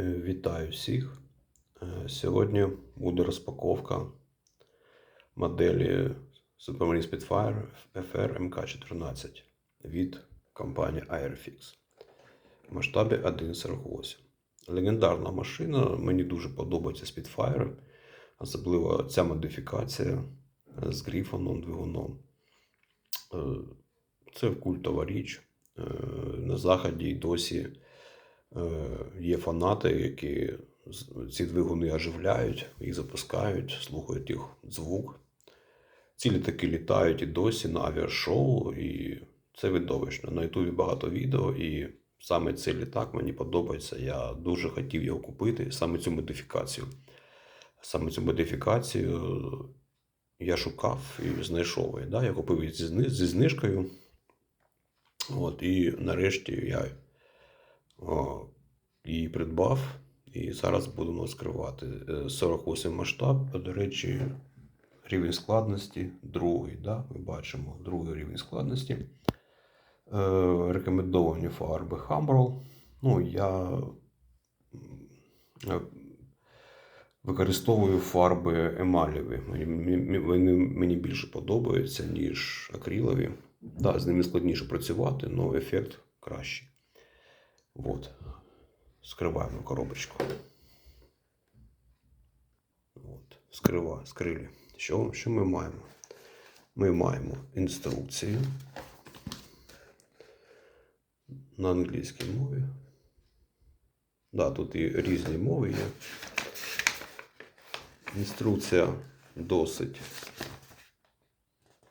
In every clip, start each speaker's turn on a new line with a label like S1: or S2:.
S1: Е, Вітаю всіх. Е, Сьогодні буде розпаковка моделі Supermarine Spitfire FR MK14 від компанії Airfix в масштабі 1.48. Легендарна машина, мені дуже подобається Spitfire, особливо ця модифікація з грифоном двигуном. Е, Це культова річ. Е, На заході й досі е, є фанати, які ці двигуни оживляють, їх запускають, слухають їх звук. Ці літаки літають і досі на авіашоу, і це видовищно. На Ютубі багато відео, і саме цей літак мені подобається. Я дуже хотів його купити, саме цю модифікацію. Саме цю модифікацію я шукав і знайшов. Я купив її зі знижкою. От, і нарешті я її придбав. І зараз будемо розкривати. Е, 48 масштаб, до речі, рівень складності другий. Да? Ми бачимо другий рівень складності. Е, рекомендовані фарби Humbrol. Ну, я е, використовую фарби мені, вони мені більше подобаються, ніж акрилові. Да, з ними складніше працювати, але ефект кращий. От. Скриваємо коробочку. От. Скрива, скрилі. Що, що ми маємо? Ми маємо інструкцію на англійській мові. Да, тут і різні мови є. Інструкція досить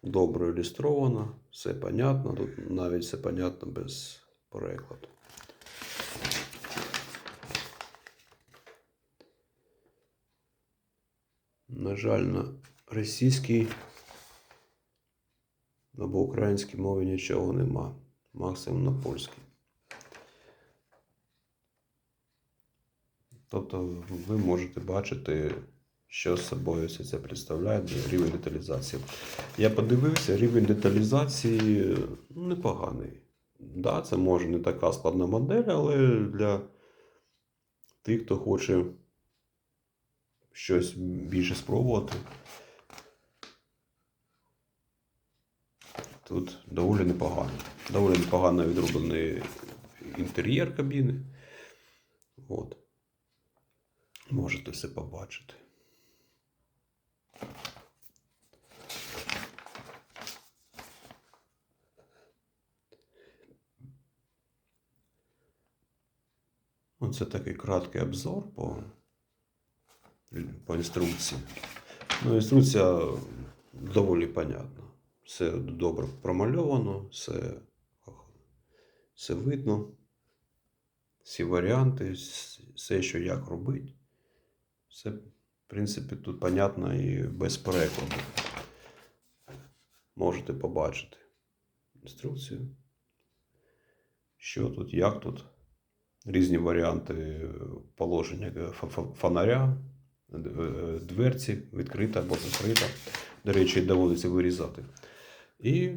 S1: добре ілюстрована, все понятно. Тут навіть все понятно без перекладу. На жаль, на російській або українській мові нічого нема. Максимум на польській. Тобто ви можете бачити, що з собою все це представляє, рівень деталізації. Я подивився, рівень деталізації ну, непоганий. Да, це може не така складна модель, але для тих, хто хоче щось більше спробувати. Тут доволі непогано. Доволі непогано відроблений інтер'єр кабіни. От. Можете все побачити. Оце такий краткий обзор по, по інструкції. Ну, інструкція доволі понятна. Все добре промальовано, все, все видно. Всі варіанти, все, що як робити. Все, в принципі, тут понятно і без перекладу. Можете побачити інструкцію. Що тут, як тут. Різні варіанти положення фонаря, дверці, відкрита або закрита. До речі, доводиться вирізати. І,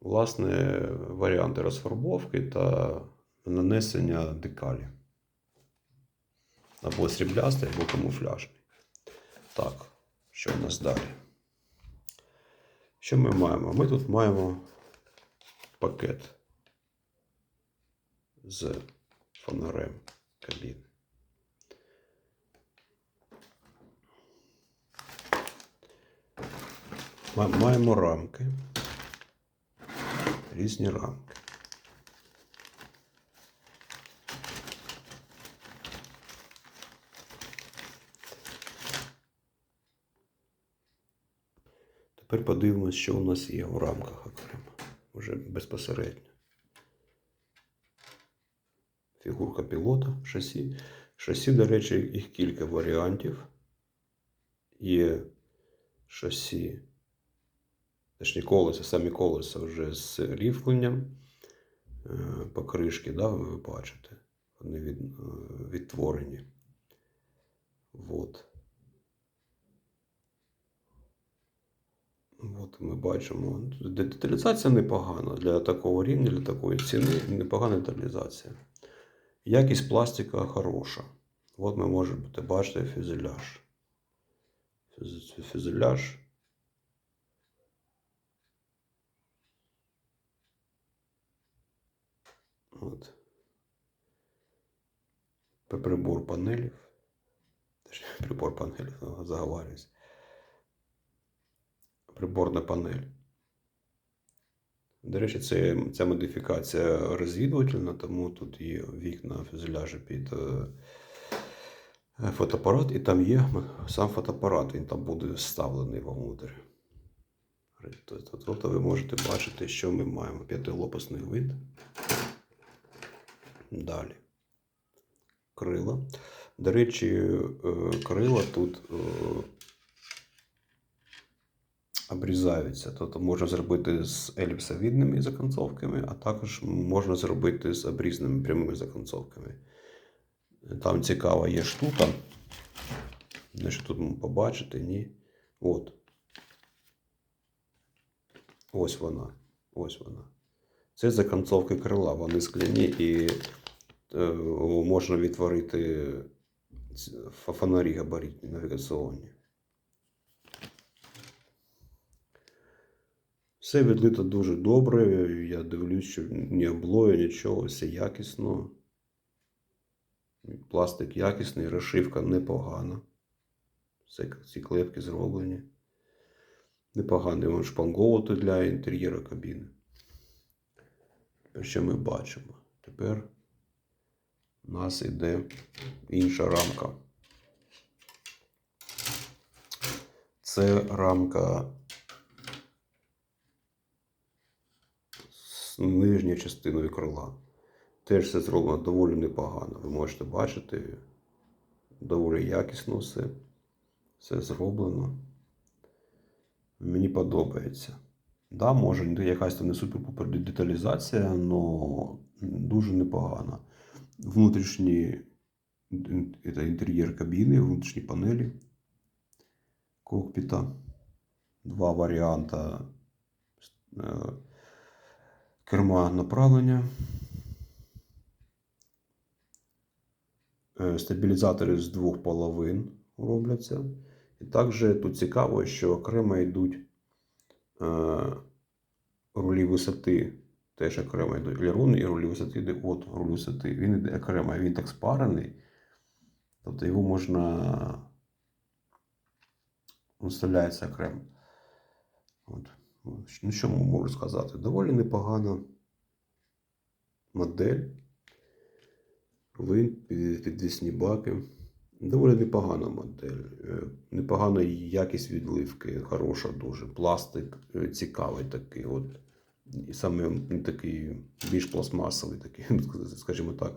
S1: власне, варіанти розфарбовки та нанесення декалі. Або сріблястий, або камуфляжний. Так, що в нас далі? Що ми маємо? Ми тут маємо пакет з фонарем кабіни. Маємо рамки. Різні рамки. Тепер подивимось, що у нас є у рамках окремо. Вже безпосередньо. Фігурка пілота, шасі. Шасі, до речі, їх кілька варіантів. Є шасі, точні колеса, самі колеса вже з рівкленням е, покришки, да, ви бачите. Вони від, е, відтворені. Вот. От ми бачимо. Деталізація непогана для такого рівня, для такої ціни непогана деталізація. Якість пластика хороша. От ми можемо бачити фюзеляж. Фюз- Фюзеляж. От. Прибор панелів. Прибор панелів, ну, заговарююсь. Приборна панель. До речі, це, ця модифікація розвідувальна, тому тут є вікна фюзеляжа під е, фотоапарат, і там є сам фотоапарат, він там буде вставлений вовнутрь. Тобто ви можете бачити, що ми маємо. П'ятилопасний вид. Далі. Крила. До речі, е, крила тут е, обрізаються. Тобто можна зробити з еліпсовідними законцовками, а також можна зробити з обрізними прямими законцовками. Там цікава є штука. Не що тут побачити, ні. От. Ось вона. Ось вона. Це законцовки крила. Вони скляні і можна відтворити фонарі габаритні навігаційні. Все відлито дуже добре. Я дивлюсь, що ні облою, нічого, все якісно. Пластик якісний, розшивка непогана. Все, ці клепки зроблені. Непоганий вон шпанговувати для інтер'єру кабіни. Що ми бачимо? Тепер у нас йде інша рамка. Це рамка з нижньою частиною крила. Теж все зроблено доволі непогано. Ви можете бачити, доволі якісно все. Все зроблено. Мені подобається. Да, може, якась там не супер-пупер деталізація, але дуже непогано. Внутрішній ін- це інтер'єр кабіни, внутрішні панелі кокпіта. Два варіанти е, керма направлення. Е, Стабілізатори з двох половин робляться. І також тут цікаво, що окремо йдуть е, рулі висоти. Теж окремо йдуть елерони і рулі висоти йде от руль висоти. Він йде окремо, він так спарений. Тобто його можна виставляється окремо. От. Ну, що можу сказати? Доволі непогана модель. Винт, під- підвісні баки. Доволі непогана модель. Е, Непогана якість відливки, хороша дуже. Пластик е, цікавий такий. От. І саме такий більш пластмасовий, такий, скажімо так.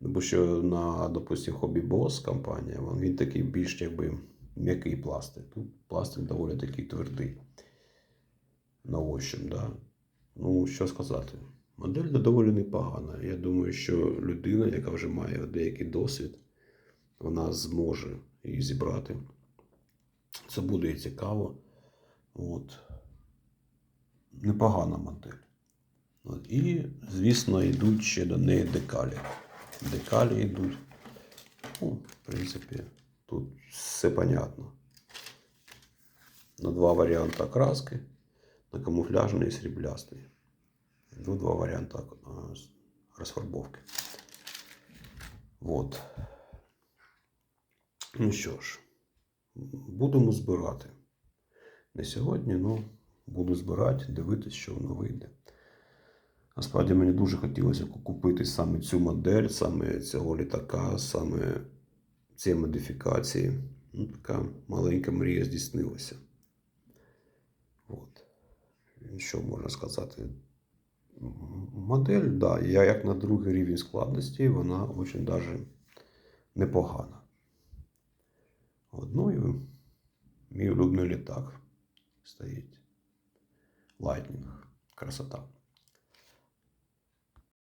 S1: Бо що на, допустим, Hobby Boss компанія, він, такий більш якби м'який пластик. Тут пластик доволі такий твердий. На ощупь, да. Ну, що сказати. Модель доволі непогана. Я думаю, що людина, яка вже має деякий досвід, вона зможе її зібрати. Це буде і цікаво. От. Непогана модель. От. І, звісно, йдуть ще до неї декалі. Декалі йдуть. Ну, в принципі, тут все понятно. На два варіанти окраски. На камуфляжний і сріблястий. Ну, два варіанти розфарбовки. Вот. Ну що ж, будемо збирати. Не сьогодні, але буду збирати, дивитись, що воно вийде. Насправді мені дуже хотілося купити саме цю модель, саме цього літака, саме цієї модифікації. Ну, така маленька мрія здійснилася. От. Що можна сказати? Модель, да, я як на другий рівень складності, вона дуже даже непогана. От, ну мій улюблений літак стоїть. Lightning. Красота.